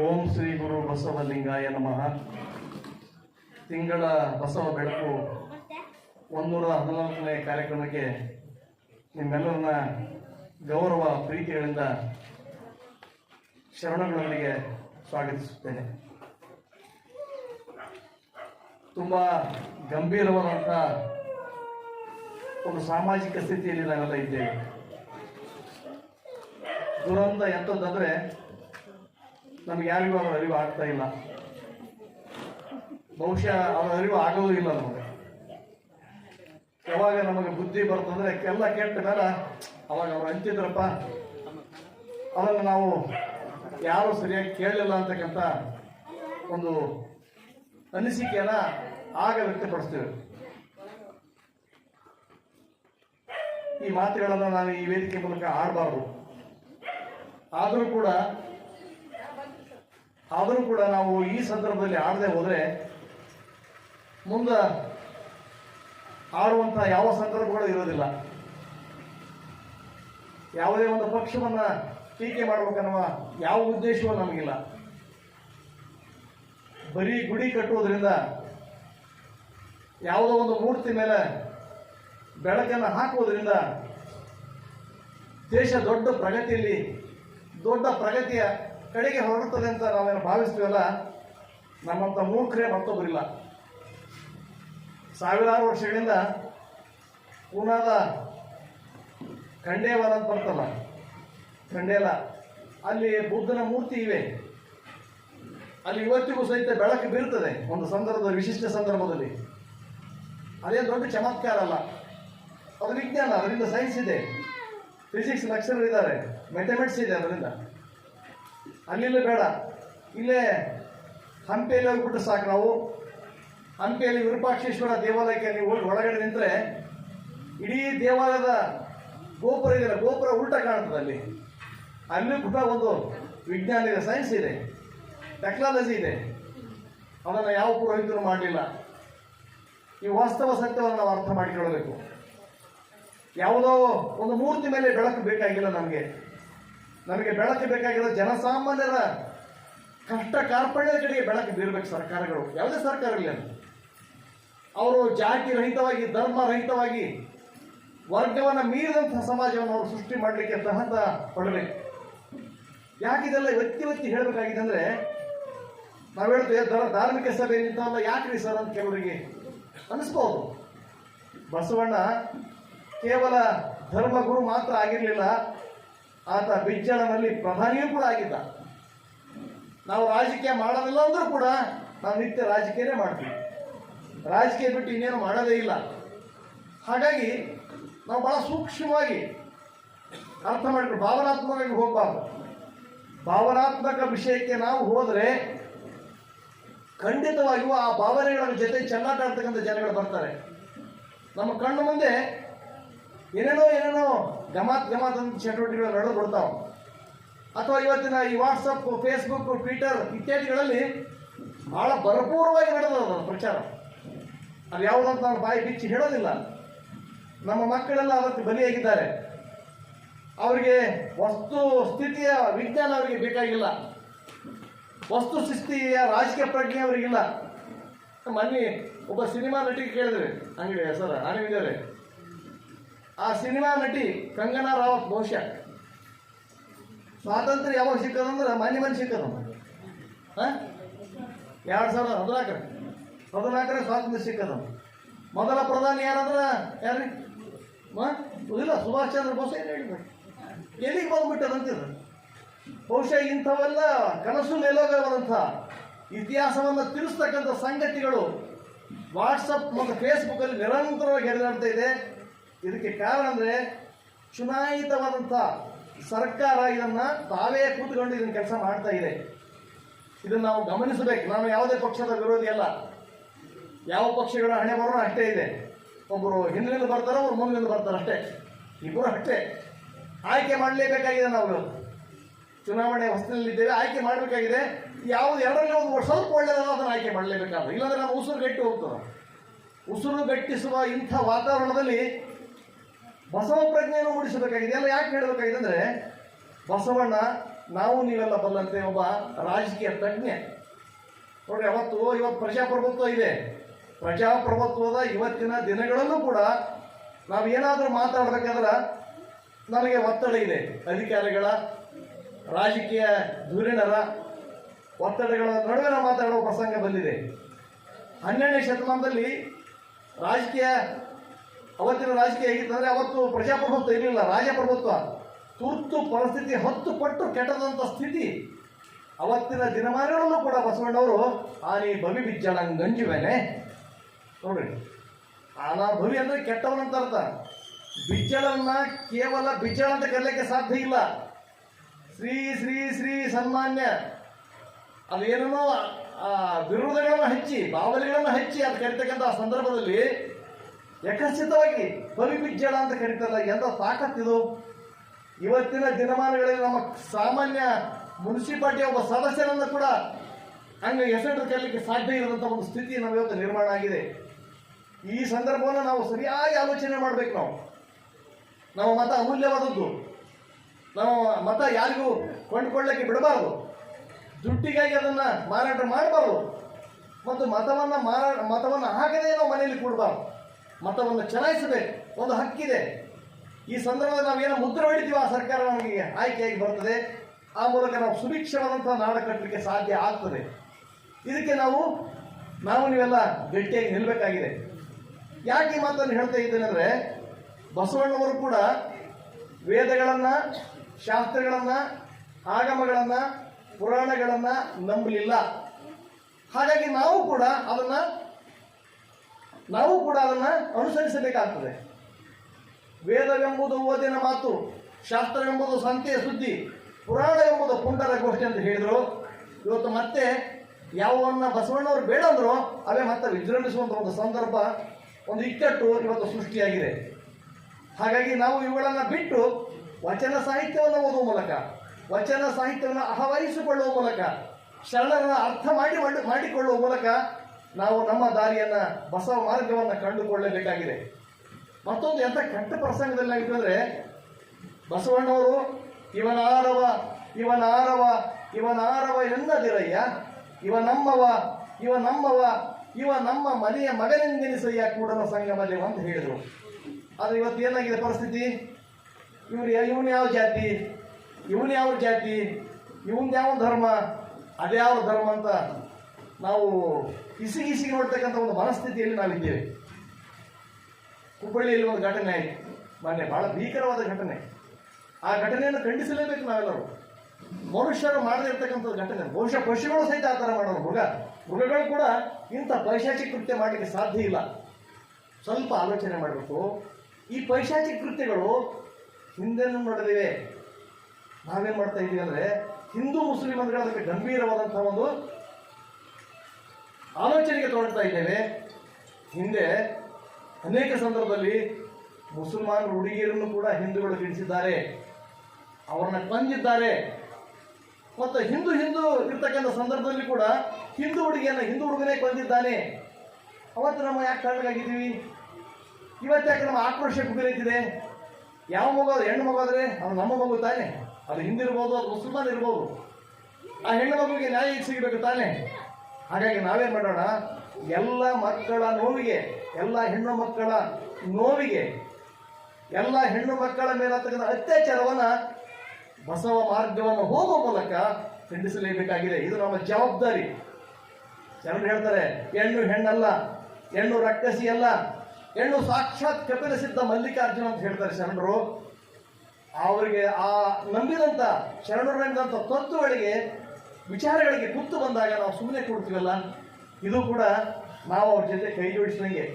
ಓಂ ಶ್ರೀ ಗುರು ಬಸವಲಿಂಗಾಯ ನಮಃ. ತಿಂಗಳ ಬಸವ ಬೆಳಕು ಒಂದೂರ ಹದಿನಾಲ್ಕನೇ ಕಾರ್ಯಕ್ರಮಕ್ಕೆ ನಿಮ್ಮೆಲ್ಲರನ್ನ ಗೌರವ ಪ್ರೀತಿಗಳಿಂದ ಶರಣಗಳೊಂದಿಗೆ ಸ್ವಾಗತಿಸುತ್ತೇನೆ. ತುಂಬ ಗಂಭೀರವಾದಂಥ ಒಂದು ಸಾಮಾಜಿಕ ಸ್ಥಿತಿಯಲ್ಲಿ ನಾವೆಲ್ಲ ಇದ್ದೇವೆ. ದುರಂತ ಎಂಥದ್ದಂದ್ರೆ ನಮ್ಗೆ ಯಾರಿಗೂ ಅದರ ಅರಿವು ಆಗ್ತಾ ಇಲ್ಲ. ಬಹುಶಃ ಅವರ ಅರಿವು ಆಗೋದು ಇಲ್ಲ ನಮಗೆ. ಯಾವಾಗ ನಮಗೆ ಬುದ್ಧಿ ಬರ್ತಂದ್ರೆ ಎಲ್ಲ ಕೆಟ್ಟ ಮೇಲೆ ಅವಾಗ ಅವ್ರು ಅಂತಿದ್ರಪ್ಪ. ಅದನ್ನು ನಾವು ಯಾರು ಸರಿಯಾಗಿ ಕೇಳಲಿಲ್ಲ ಅಂತಕ್ಕಂಥ ಒಂದು ಅನಿಸಿಕೆಯನ್ನ ಆಗ ವ್ಯಕ್ತಪಡಿಸ್ತೇವೆ. ಈ ಮಾತುಗಳನ್ನು ನಾನು ಈ ವೇದಿಕೆ ಮೂಲಕ ಆಡಬಾರ್ದು ಆದರೂ ಕೂಡ ಆದರೂ ಕೂಡ ನಾವು ಈ ಸಂದರ್ಭದಲ್ಲಿ ಆಡದೆ ಹೋದರೆ ಮುಂದೆ ಆಡುವಂತಹ ಯಾವ ಸಂದರ್ಭಗಳು ಇರೋದಿಲ್ಲ. ಯಾವುದೇ ಒಂದು ಪಕ್ಷವನ್ನ ಟೀಕೆ ಮಾಡಬೇಕನ್ನುವ ಯಾವ ಉದ್ದೇಶವೂ ನಮಗಿಲ್ಲ. ಬರೀ ಗುಡಿ ಕಟ್ಟುವುದರಿಂದ ಯಾವುದೋ ಒಂದು ಮೂರ್ತಿ ಮೇಲೆ ಬೆಳಕನ್ನು ಹಾಕುವುದರಿಂದ ದೇಶ ದೊಡ್ಡ ಪ್ರಗತಿಯಲ್ಲಿ ದೊಡ್ಡ ಪ್ರಗತಿಯ ಕಡೆಗೆ ಹೊರಡುತ್ತದೆ ಅಂತ ನಾವೇನು ಭಾವಿಸ್ತೀವಲ್ಲ? ನಮ್ಮಂಥ ಮೂರ್ಖರೇ ಮತ್ತೊಬ್ಬರಿಲ್ಲ ಸಾವಿರಾರು ವರ್ಷಗಳಿಂದ ಪೂನಾದ ಖಂಡೇವನ ಅಂತ ಬರ್ತಲ್ಲ? ಖಂಡೇಲ ಅಲ್ಲಿ. ಬುದ್ಧನ ಮೂರ್ತಿ ಇವೆ. ಅಲ್ಲಿ ಇವತ್ತಿಗೂ ಸಹಿತ ಬೆಳಕು ಬೀರ್ತದೆ ಒಂದು ಸಂದರ್ಭದ ವಿಶಿಷ್ಟ ಸಂದರ್ಭದಲ್ಲಿ. ಅದೇ ದೊಡ್ಡ ಚಮತ್ಕಾರ ಅಲ್ಲ. ಅದು ವಿಜ್ಞಾನ, ಅದರಿಂದ ಸೈನ್ಸ್ ಇದೆ. ಫಿಸಿಕ್ಸ್ ಲಕ್ಷರ್ ಇದ್ದಾರೆ ಮೆಥಮೆಟಿಕ್ಸ್ ಇದೆ ಅದರಿಂದ. ಅಲ್ಲಿಲ್ಲೇ ಬೇಡ. ಇಲ್ಲೇ ಹಂಪಿಯಲ್ಲಿ ಹೋಗ್ಬಿಟ್ಟು ಸಾಕು ನಾವು. ಹಂಪೆಯಲ್ಲಿ ವಿರೂಪಾಕ್ಷೇಶ್ವರ ದೇವಾಲಯಕ್ಕೆ ನೀವು ಹೋಗಿ ಒಳಗಡೆ ನಿಂತರೆ ಇಡೀ ದೇವಾಲಯದ ಗೋಪುರ ಇದೆಯಲ್ಲ, ಗೋಪುರ ಉಲ್ಟ ಕಾಣ್ತದೆ ಅಲ್ಲಿ. ಅಲ್ಲಿ ಕೂಡ ಒಂದು ವಿಜ್ಞಾನ ಇದೆ ಸೈನ್ಸ್ ಇದೆ ಟೆಕ್ನಾಲಜಿ ಇದೆ. ಅದನ್ನು ಯಾವ ಪುರೋಹಿತರು ಮಾಡಲಿಲ್ಲ. ಈ ವಾಸ್ತವ ಸತ್ಯವನ್ನು ನಾವು ಅರ್ಥ ಮಾಡಿಕೊಳ್ಳಬೇಕು. ಯಾವುದೋ ಒಂದು ಮೂರ್ತಿ ಮೇಲೆ ಬೆಳಕು ಬೇಕಾಗಿಲ್ಲ ನಮಗೆ. ನಮಗೆ ಬೆಳಕು ಬೇಕಾಗಿರೋ ಜನಸಾಮಾನ್ಯರ ಕಷ್ಟ ಕಾರ್ಪಣ್ಯದ ಕಡೆಗೆ ಬೆಳಕು ಬೀರಬೇಕು ಸರ್ಕಾರಗಳು. ಯಾವುದೇ ಸರ್ಕಾರ ಇಲ್ಲ ಅವರು ಜಾತಿ ರಹಿತವಾಗಿ, ಧರ್ಮ ರಹಿತವಾಗಿ ವರ್ಗವನ್ನು ಮೀರಿದಂಥ ಸಮಾಜವನ್ನು ಅವರು ಸೃಷ್ಟಿ ಮಾಡಲಿಕ್ಕೆ ತಹತ ಪಡಬೇಕು ಯಾಕಿದೆಲ್ಲ ವ್ಯಕ್ತಿ ವ್ಯಕ್ತಿ ಹೇಳಬೇಕಾಗಿದೆ ಅಂದರೆ ನಾವು ಹೇಳ್ತೇವೆ ಧರ್- ಧಾರ್ಮಿಕ ಸಭೆ ನಿಂತವಲ್ಲ ಯಾಕ್ರಿ ಸರ್ ಅಂತ ಕೆಲವರಿಗೆ ಅನಿಸ್ಬೋದು. ಬಸವಣ್ಣ ಕೇವಲ ಧರ್ಮಗುರು ಮಾತ್ರ ಆಗಿರಲಿಲ್ಲ ಆತ ಬಿಜ್ಜಳನಲ್ಲಿ ಪ್ರಧಾನಿಯೂ ಕೂಡ ಆಗಿದ್ದ. ನಾವು ರಾಜಕೀಯ ಮಾಡೋದಿಲ್ಲ ಅಂದ್ರೂ ಕೂಡ ನಾವು ನಿತ್ಯ ರಾಜಕೀಯನೇ ಮಾಡ್ತೀವಿ. ರಾಜಕೀಯ ಬಿಟ್ಟು ಇನ್ನೇನು ಮಾಡೋದೇ ಇಲ್ಲ. ಹಾಗಾಗಿ ನಾವು ಬಹಳ ಸೂಕ್ಷ್ಮವಾಗಿ ಅರ್ಥ ಮಾಡಿಕೊಂಡು ಭಾವನಾತ್ಮಕವಾಗಿ ಹೋಗಬಾರ್ದು. ಭಾವನಾತ್ಮಕ ವಿಷಯಕ್ಕೆ ನಾವು ಹೋದರೆ ಖಂಡಿತವಾಗಿಯೂ ಆ ಭಾವನೆಗಳ ಜೊತೆ ಚೆಲ್ಲಾಟ ಆಡ್ತಕ್ಕಂಥ ಜನಗಳು ಬರ್ತಾರೆ. ನಮ್ಮ ಕಣ್ಣು ಮುಂದೆ ಏನೇನೋ ಏನೇನೋ ಗಮಾತ್ ಗಮಾತ್ ಅಂತ ಚಟುವಟಿಕೆಗಳು ನಡೆದು ಅಥವಾ ಇವತ್ತಿನ ಈ ವಾಟ್ಸಪ್ ಫೇಸ್ಬುಕ್ ಟ್ವಿಟರ್ ಇತ್ಯಾದಿಗಳಲ್ಲಿ ಬಹಳ ಭರಪೂರವಾಗಿ ನಡೆದದ ಪ್ರಚಾರ. ಅದು ಯಾವುದಂತ ನಾನು ಬಾಯಿ ಬಿಚ್ಚಿ ಹೇಳೋದಿಲ್ಲ. ನಮ್ಮ ಮಕ್ಕಳೆಲ್ಲ ಅದಕ್ಕೆ ಬಲಿಯಾಗಿದ್ದಾರೆ. ಅವರಿಗೆ ವಸ್ತು ಸ್ಥಿತಿಯ ವಿಜ್ಞಾನ ಅವರಿಗೆ ಬೇಕಾಗಿಲ್ಲ. ವಸ್ತು ಸ್ಥಿತಿಯ ರಾಜಕೀಯ ಪ್ರಜ್ಞೆ ಅವರಿಗಿಲ್ಲ. ಮೊನ್ನೆ, ಒಬ್ಬ ಸಿನಿಮಾ ನಟಿಗೆ ಕೇಳಿದ್ರೆ ಅಂಗಡಿ ಹೆಸರು ಆನೆವಿದ್ದಾರೆ ಆ ಸಿನಿಮಾ ನಟಿ ಕಂಗನಾ ರಾವತ್ ಬಹುಶಃ. ಸ್ವಾತಂತ್ರ್ಯ ಯಾವಾಗ ಸಿಕ್ಕದಂದ್ರೆ ಮನೆ ಮನೆ ಸಿಕ್ಕದ. ಹಾಂ? ಎರಡು ಸಾವಿರದ ಹದಿನಾಲ್ಕರ ಹದಿನಾಲ್ಕರ ಸ್ವಾತಂತ್ರ್ಯ ಸಿಕ್ಕದ. ಮೊದಲ ಪ್ರಧಾನಿ ಯಾರಂದ್ರೆ ಯಾರೀ? ಇಲ್ಲ, ಸುಭಾಷ್ ಚಂದ್ರ ಬೋಸ್ ಏನು ಹೇಳಿದ್ರು ಎಲ್ಲಿಗೆ ಬಂದ್ಬಿಟ್ಟದಂತಿದ್ರು ಬಹುಶಃ ಇಂಥವೆಲ್ಲ ಕನಸು ಮೇಲೋಗವಾದಂಥ ಇತಿಹಾಸವನ್ನು ತಿಳಿಸ್ತಕ್ಕಂಥ ಸಂಗತಿಗಳು ವಾಟ್ಸಪ್ ಮತ್ತು ಫೇಸ್ಬುಕ್ಕಲ್ಲಿ ನಿರಂತರವಾಗಿ ಹರಿದಾಡ್ತಾ ಇದೆ. ಇದಕ್ಕೆ ಕಾರಣ ಅಂದರೆ ಚುನಾಯಿತವಾದಂಥ ಸರ್ಕಾರ ಇದನ್ನ ತಾವೇ ಕೂತ್ಕೊಂಡು ಇದನ್ನ ಕೆಲಸ ಮಾಡ್ತಾ ಇದೆ. ಇದನ್ನು ನಾವು ಗಮನಿಸಬೇಕು. ನಾನು ಯಾವುದೇ ಪಕ್ಷದ ವಿರೋಧಿ ಅಲ್ಲ. ಯಾವ ಪಕ್ಷಗಳ ಹಣೆ ಬರೋಣ ಅಷ್ಟೇ ಇದೆ. ಒಬ್ಬರು ಹಿಂದಿನಿಂದ ಬರ್ತಾರೆ, ಒಬ್ಬರು ಮುಂದಿನಿಂದ ಬರ್ತಾರೆ ಅಷ್ಟೇ. ಇಬ್ಬರು ಅಷ್ಟೇ. ಆಯ್ಕೆ ಮಾಡಲೇಬೇಕಾಗಿದೆ ನಾವು. ಚುನಾವಣೆ ಹೊಸದಲ್ಲಿದ್ದೇವೆ ಆಯ್ಕೆ ಮಾಡಬೇಕಾಗಿದೆ. ಯಾವುದು ಎರಡರಲ್ಲಿ ಒಂದು ಸ್ವಲ್ಪ ಒಳ್ಳೆಯದಲ್ಲ ಅದನ್ನು ಆಯ್ಕೆ ಮಾಡಲೇಬೇಕಾದ್ರೆ. ಇಲ್ಲಾಂದ್ರೆ ನಾವು ಉಸಿರು ಗಟ್ಟಿ ಹೋಗ್ತದೆ ಉಸಿರು ಗಟ್ಟಿಸುವ ಇಂಥ ವಾತಾವರಣದಲ್ಲಿ ಬಸವ ಪ್ರಜ್ಞೆಯನ್ನು ಮೂಡಿಸಬೇಕಾಗಿದೆ. ಎಲ್ಲ ಯಾಕೆ ಹೇಳಬೇಕಾಗಿದೆ ಅಂದರೆ, ಬಸವಣ್ಣ, ನಾವು ನೀವೆಲ್ಲ ಬಲ್ಲಂತೆ ಒಬ್ಬ ರಾಜಕೀಯ ತಜ್ಞೆ. ನೋಡಿ, ಅವತ್ತು ಇವತ್ತು ಪ್ರಜಾಪ್ರಭುತ್ವ ಇದೆ. ಪ್ರಜಾಪ್ರಭುತ್ವದ ಇವತ್ತಿನ ದಿನಗಳಲ್ಲೂ ಕೂಡ ನಾವು ಏನಾದರೂ ಮಾತಾಡಬೇಕಾದ್ರೆ ನನಗೆ ಒತ್ತಡ ಇದೆ. ಅಧಿಕಾರಿಗಳ, ರಾಜಕೀಯ ಧುರೀಣರ ಒತ್ತಡಗಳ ನಡುವೆ ಮಾತಾಡುವ ಪ್ರಸಂಗ ಬಂದಿದೆ. ಹನ್ನೆರಡನೇ ಶತಮಾನದಲ್ಲಿ ರಾಜಕೀಯ ಅವತ್ತಿನ ರಾಜಕೀಯ ಹೇಗಿತ್ತಂದ್ರೆ ಅವತ್ತು ಪ್ರಜಾಪ್ರಭುತ್ವ ಇರಲಿಲ್ಲ ರಾಜಪ್ರಭುತ್ವ. ತುರ್ತು ಪರಿಸ್ಥಿತಿ ಹತ್ತು ಪಟ್ಟು ಕೆಟ್ಟದಂಥ ಸ್ಥಿತಿ. ಅವತ್ತಿನ ದಿನಮಾನಗಳಲ್ಲೂ ಕೂಡ ಬಸವಣ್ಣವರು, ಆನಿ ಭವಿ ಗಂಜಿವೇನೆ ನೋಡ್ರಿ ಆನಾ ಭವಿ ಅಂದರೆ ಕೆಟ್ಟವನಂತ ಅರ್ಥ. ಬಿಜ್ಜಳನ್ನ ಕೇವಲ ಬಿಜ್ಜಳ ಅಂತ ಕರೀಲಿಕ್ಕೆ ಸಾಧ್ಯ ಇಲ್ಲ. ಶ್ರೀ ಶ್ರೀ ಶ್ರೀ ಸನ್ಮಾನ್ಯ. ಅದೇನೋ ವಿರೋಧಗಳನ್ನು ಹಚ್ಚಿ, ಬಾವಲಿಗಳನ್ನು ಹಚ್ಚಿ ಅದು ಕರಿತಕ್ಕಂಥ ಸಂದರ್ಭದಲ್ಲಿ ಯಕಶ್ಚಿತವಾಗಿ ಬಲಿ ಬಿಜ್ಜಳ ಅಂತ ಕರೀತಾರಲ್ಲ ಎಂತ ತಾಕತ್ತಿದು ಇವತ್ತಿನ ದಿನಮಾನಗಳಲ್ಲಿ ನಮ್ಮ ಸಾಮಾನ್ಯ ಮುನ್ಸಿಪಾಲ್ಟಿ ಒಬ್ಬ ಸದಸ್ಯರನ್ನು ಕೂಡ ಹಂಗೆ ಹೆಸರು ಕೇಳಲಿಕ್ಕೆ ಸಾಧ್ಯ ಇರುವಂಥ ಒಂದು ಸ್ಥಿತಿ ನಮ್ಮ ಇವತ್ತು ನಿರ್ಮಾಣ ಆಗಿದೆ. ಈ ಸಂದರ್ಭವನ್ನು ನಾವು ಸರಿಯಾಗಿ ಆಲೋಚನೆ ಮಾಡಬೇಕು ನಾವು. ನಮ್ಮ ಮತ ಅಮೂಲ್ಯವಾದದ್ದು. ನಮ್ಮ ಮತ ಯಾರಿಗೂ ಕೊಂಡ್ಕೊಳ್ಳಕ್ಕೆ ಬಿಡಬಾರ್ದು. ದುಡ್ಡಿಗಾಗಿ ಅದನ್ನ ಮಾರಾಟ ಮಾಡಬಾರ್ದು. ಮತ್ತು ಮತವನ್ನು ಮಾರಾಟ ಮತವನ್ನು ಹಾಕದೇ ನಾವು ಮನೆಯಲ್ಲಿ ಕೊಡಬಾರ್ದು. ಮತವನ್ನು ಚಲಾಯಿಸಬೇಕು. ಒಂದು ಹಕ್ಕಿದೆ. ಈ ಸಂದರ್ಭದಲ್ಲಿ ನಾವೇನೋ ಮುದ್ರೆ ಹೊಡಿತೀವಿ ಆ ಸರ್ಕಾರ ನಮಗೆ ಆಯ್ಕೆಯಾಗಿ ಬರ್ತದೆ ಆ ಮೂಲಕ ನಾವು ಸುಭಿಕ್ಷವಾದಂತಹ ನಾಡ ಕಟ್ಟಲಿಕ್ಕೆ ಸಾಧ್ಯ ಆಗ್ತದೆ. ಇದಕ್ಕೆ ನಾವು ನಾವು ನೀವೆಲ್ಲ ಗಟ್ಟಿಯಾಗಿ ನಿಲ್ಲಬೇಕಾಗಿದೆ ಯಾಕೆ ಈ ಮಾತನ್ನು ಹೇಳ್ತಾ ಇದ್ದೇನೆ ಅಂದ್ರೆ ಬಸವಣ್ಣವರು ಕೂಡ ವೇದಗಳನ್ನು, ಶಾಸ್ತ್ರಗಳನ್ನು, ಆಗಮಗಳನ್ನು, ಪುರಾಣಗಳನ್ನು ನಂಬಲಿಲ್ಲ. ಹಾಗಾಗಿ ನಾವು ಕೂಡ ಅದನ್ನ ನಾವು ಕೂಡ ಅದನ್ನ ಅನುಸರಿಸಬೇಕಾಗ್ತದೆ. ವೇದವೆಂಬುದು ಓದಿನ ಮಾತು, ಶಾಸ್ತ್ರವೆಂಬುದು ಸಂತೆಯ ಸುದ್ದಿ, ಪುರಾಣ ಎಂಬುದು ಪುಂಡರ ಗೋಷ್ಠಿ ಅಂತ ಹೇಳಿದ್ರು. ಇವತ್ತು ಮತ್ತೆ ಯಾವನ್ನ ಬಸವಣ್ಣವ್ರು ಬೇಡ ಅಂದ್ರು, ಅವೇ ಮತ್ತೆ ವಿಜೃಂಭಿಸುವಂತ ಒಂದು ಸಂದರ್ಭ, ಒಂದು ಇಕ್ಕಟ್ಟು ಇವತ್ತು ಸೃಷ್ಟಿಯಾಗಿದೆ. ಹಾಗಾಗಿ ನಾವು ಇವುಗಳನ್ನು ಬಿಟ್ಟು ವಚನ ಸಾಹಿತ್ಯವನ್ನು ಓದುವ ಮೂಲಕ, ವಚನ ಸಾಹಿತ್ಯವನ್ನು ಆಹ್ವಾನಿಸಿಕೊಳ್ಳುವ ಮೂಲಕ, ಶರಣರನ್ನು ಅರ್ಥ ಮಾಡಿ- ಮಾಡಿಕೊಳ್ಳುವ ಮೂಲಕ ನಾವು ನಮ್ಮ ದಾರಿಯನ್ನ ಬಸವ ಮಾರ್ಗವನ್ನು ಕಂಡುಕೊಳ್ಳಬೇಕಾಗಿದೆ. ಮತ್ತೊಂದು ಎಂಥ ಕೆಟ್ಟ ಪ್ರಸಂಗದಲ್ಲಿ ಅಂದ್ರೆ, ಬಸವಣ್ಣವರು, ಇವನಾರವ ಇವನಾರವ ಇವನಾರವ ಎನ್ನದಿರಯ್ಯ ಇವ ನಮ್ಮವ ಇವ ನಮ್ಮವ ಇವ ನಮ್ಮ ಮನೆಯ ಮಗನೆಂದೆನಿಸಯ್ಯ ಕೂಡಲ ಸಂಗಮದೇವ ಅಂತ ಹೇಳಿದರು. ಆದರೆ ಇವತ್ತು ಏನಾಗಿದೆ ಪರಿಸ್ಥಿತಿ? ಇವ್ರು ಇವನು ಯಾವ ಜಾತಿ? ಇವನು ಯಾವ ಜಾತಿ? ಇವನ್ ಯಾವ ಧರ್ಮ? ಅದ್ಯಾವ ಧರ್ಮ ಅಂತ ನಾವು ಇಸಿಗಿಸಿಗೆ ನೋಡ್ತಕ್ಕಂಥ ಒಂದು ಮನಸ್ಥಿತಿಯಲ್ಲಿ ನಾವಿದ್ದೇವೆ. ಹುಬ್ಬಳ್ಳಿಯಲ್ಲಿ ಒಂದು ಘಟನೆ ಆಯಿತು. ಮೊನ್ನೆ ಬಹಳ ಭೀಕರವಾದ ಘಟನೆ. ಆ ಘಟನೆಯನ್ನು ಖಂಡಿಸಲೇಬೇಕು ನಾವೆಲ್ಲರೂ. ಮನುಷ್ಯರು ಮಾಡದೇ ಇರ್ತಕ್ಕಂಥ ಘಟನೆ. ಬಹುಶಃ ಪಶುಗಳು ಸಹಿತ ಆ ಥರ ಮಾಡೋರು ಮೃಗ, ಮೃಗಗಳು ಕೂಡ ಇಂಥ ಪೈಶಾಚಿ ಕೃತ್ಯ ಮಾಡಲಿಕ್ಕೆ ಸಾಧ್ಯ ಇಲ್ಲ. ಸ್ವಲ್ಪ ಆಲೋಚನೆ ಮಾಡಬೇಕು ಈ ಪೈಶಾಚಿ ಕೃತ್ಯಗಳು ಹಿಂದೆನೂ ನಡೆದಿವೆ. ನಾವೇನು ಮಾಡ್ತಾ ಇದ್ದೀವಿ ಅಂದರೆ ಹಿಂದೂ ಮುಸ್ಲಿಮ್ ಅಂದರೆ ಅದಕ್ಕೆ ಗಂಭೀರವಾದಂಥ ಒಂದು ಆಲೋಚನೆಗೆ ತೊಡಗ್ತಾ ಇದ್ದೇವೆ. ಹಿಂದೆ ಅನೇಕ ಸಂದರ್ಭದಲ್ಲಿ ಮುಸಲ್ಮಾನ್ ಹುಡುಗಿಯರನ್ನು ಕೂಡ ಹಿಂದೂಗಳು ಬಿಡಿಸಿದ್ದಾರೆ ಅವರನ್ನು ಕೊಂದಿದ್ದಾರೆ. ಮತ್ತು ಹಿಂದೂ ಹಿಂದೂ ಇರ್ತಕ್ಕಂಥ ಸಂದರ್ಭದಲ್ಲಿ ಕೂಡ ಹಿಂದೂ ಹುಡುಗಿಯನ್ನು ಹಿಂದೂ ಹುಡುಗನೇ ಕೊಂದಿದ್ದಾನೆ. ಅವತ್ತು ನಮ್ಮ ಯಾಕೆ ಕಾರಣಗಾಗಿದ್ದೀವಿ ಇವತ್ತು ಯಾಕೆ ನಮ್ಮ ಆಕ್ರೋಶ ಕುಗ್ಗಿರಿತಿದೆ ಯಾವ ಮಗು ಹೆಣ್ಣು ಮಗು ಆದರೆ ಅದು ನಮ್ಮ ಮಗು ತಾನೆ. ಅದು ಹಿಂದಿರ್ಬೋದು, ಅದು ಮುಸಲ್ಮಾನ್ ಇರ್ಬೋದು. ಆ ಹೆಣ್ಣು ಮಗುವಿಗೆ ನ್ಯಾಯ ಸಿಗಬೇಕು ತಾನೆ. ಹಾಗಾಗಿ ನಾವೇನು ಮಾಡೋಣ? ಎಲ್ಲ ಮಕ್ಕಳ ನೋವಿಗೆ, ಎಲ್ಲ ಹೆಣ್ಣು ಮಕ್ಕಳ ನೋವಿಗೆ, ಎಲ್ಲ ಹೆಣ್ಣು ಮಕ್ಕಳ ಮೇಲಾಗ್ತಕ್ಕಂಥ ಅತ್ಯಾಚಾರವನ್ನು ಬಸವ ಮಾರ್ಗವನ್ನು ಹೋಗುವ ಮೂಲಕ ಖಂಡಿಸಲೇಬೇಕಾಗಿದೆ. ಇದು ನಮ್ಮ ಜವಾಬ್ದಾರಿ. ಜನರು ಹೇಳ್ತಾರೆ, ಹೆಣ್ಣು ಹೆಣ್ಣಲ್ಲ, ಹೆಣ್ಣು ರಕ್ತಸಿ ಅಲ್ಲ ಹೆಣ್ಣು ಸಾಕ್ಷಾತ್ ಕಪಿಲ ಮಲ್ಲಿಕಾರ್ಜುನ ಅಂತ ಹೇಳ್ತಾರೆ ಶರಣರು. ಅವರಿಗೆ ಆ ನಂಬಿದಂಥ ಶರಣರು ನಂಬಿದಂಥ ತತ್ವಗಳಿಗೆ ವಿಚಾರಗಳಿಗೆ ಕುಂತು ಬಂದಾಗ ನಾವು ಸುಮ್ಮನೆ ಕೊಡ್ತೀವಲ್ಲ ಇದು ಕೂಡ ನಾವು ಅವ್ರ ಜೊತೆ ಕೈ ಜೋಡಿಸಿದಂಗೆ.